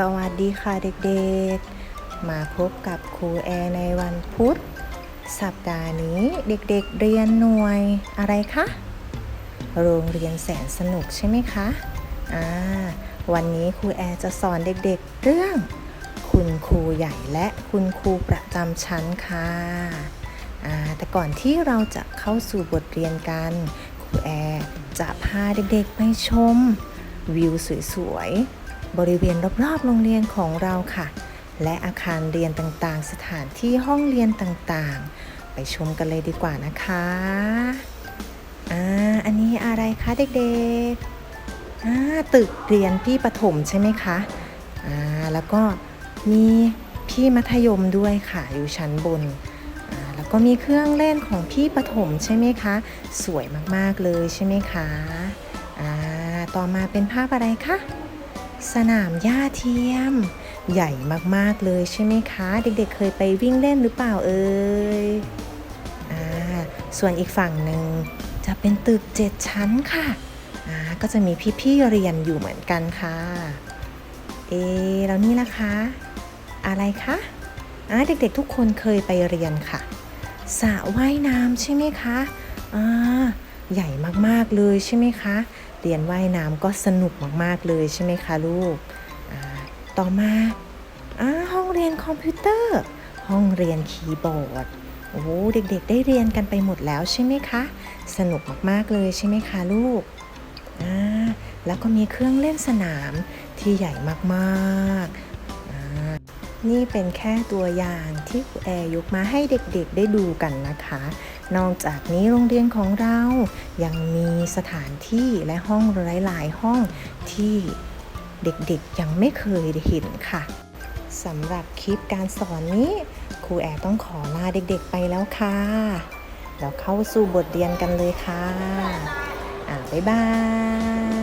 สวัสดีค่ะเด็กๆ มาพบกับครูแอร์ในวันพุธ สัปดาห์นี้เด็กๆเรียนหน่วยอะไรคะ โรงเรียนแสนสนุกใช่ไหมคะอ่าวันนี้ครูแอร์จะสอนเด็กๆเรื่อง คุณครูใหญ่และคุณครูประจำชั้นค่ะอ่าแต่ก่อนที่เราจะเข้าสู่บทเรียนกันครูแอร์จะพาเด็กๆไปชม วิวสวยๆ บริเวณรอบๆโรงเรียนของเราค่ะ และอาคารเรียนต่างๆ สถานที่ห้องเรียนต่างๆ ไปชมกันเลยดีกว่านะคะอ่าอันนี้อะไรคะเด็กๆอ่าตึกเรียนพี่ประถมใช่ไหมคะอ่าแล้วก็มีพี่มัธยมด้วยค่ะอยู่ชั้นบนอ่าแล้วก็มีเครื่องเล่นของพี่ประถมใช่ไหมคะ สวยมากๆเลยใช่ไหมคะ อ่า ต่อมาเป็นภาพอะไรคะ สนามหญ้าเทียม ใหญ่มากๆเลยใช่ไหมคะ เด็กๆเคยไปวิ่งเล่นหรือเปล่าเอ่ยอ่าส่วนอีกฝั่งหนึ่งจะเป็นตึกเจ็ดชั้นค่ะอ่าก็จะมีพี่ๆเรียนอยู่เหมือนกันค่ะ เอแล้วนี่ล่ะคะ อะไรคะอ่าเด็กๆทุกคนเคยไปเรียนค่ะสระว่ายน้ำใช่ไหมคะอ่า ใหญ่มากๆเลยใช่ไหมคะ เรียนว่ายน้ำก็สนุกมากๆเลยใช่ไหมคะลูก ต่อมาอาห้องเรียนคอมพิวเตอร์ ห้องเรียนคีย์บอร์ด โอ้โหเด็กๆ ได้เรียนกันไปหมดแล้วใช่ไหมคะ สนุกมากๆเลยใช่ไหมคะลูก อ่า แล้วก็มีเครื่องเล่นสนามที่ใหญ่มากๆนี่เป็นแค่ตัวอย่างที่ครูแอร์ยกมาให้เด็กๆได้ดูกันนะคะ นอกจากนี้โรงเรียนของเรายังมีสถานที่และห้องหลาย ๆ ห้องที่เด็กๆยังไม่เคยได้เห็นค่ะสำหรับคลิปการสอนนี้ครูแอร์ต้องขอลาเด็กๆไปแล้วค่ะแล้วเข้าสู่บทเรียนกันเลยค่ะ อ่าบ๊ายบาย